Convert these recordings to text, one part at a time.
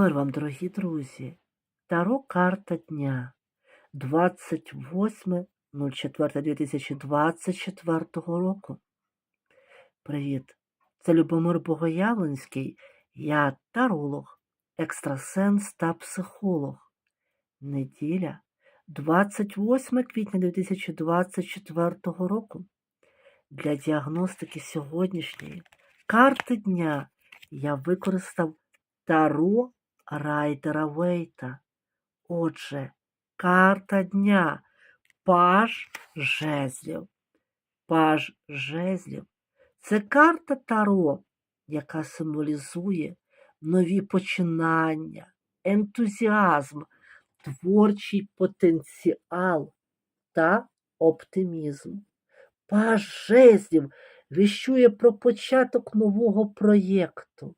Мир вам, дорогі друзі. Таро карта дня 28.04.2024 року. Привіт! Це Любомир Богоявленський. Я таролог, екстрасенс та психолог. Неділя 28 квітня 2024 року. Для діагностики сьогоднішньої карти дня я використав Таро Райдера Вейта. Отже, карта дня Паж жезлів. Паж жезлів це карта Таро, яка символізує нові починання, ентузіазм, творчий потенціал та оптимізм. Паж жезлів віщує про початок нового проєкту,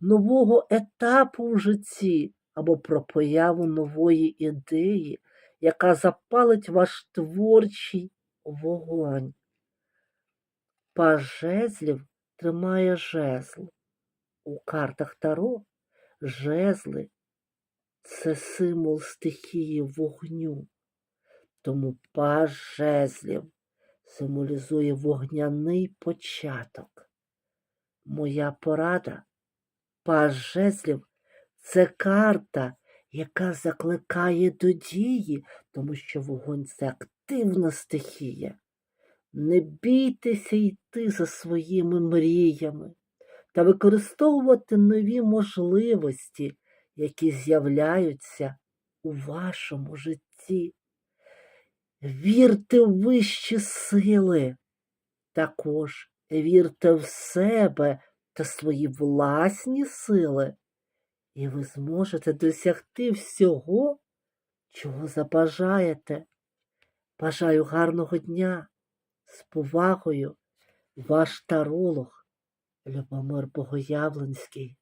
нового етапу в житті або про появу нової ідеї, яка запалить ваш творчий вогонь. Паж жезлів тримає жезл. У картах Таро жезли це символ стихії вогню. Тому паж жезлів символізує вогняний початок. Моя порада паж це карта, яка закликає до дії, тому що вогонь це активна стихія. Не бійтеся йти за своїми мріями та використовувати нові можливості, які з'являються у вашому житті. Вірте в вищі сили, також вірте в себе та свої власні сили, і ви зможете досягти всього, чого забажаєте. Бажаю гарного дня. З повагою, ваш таролог Любомир Богоявленський.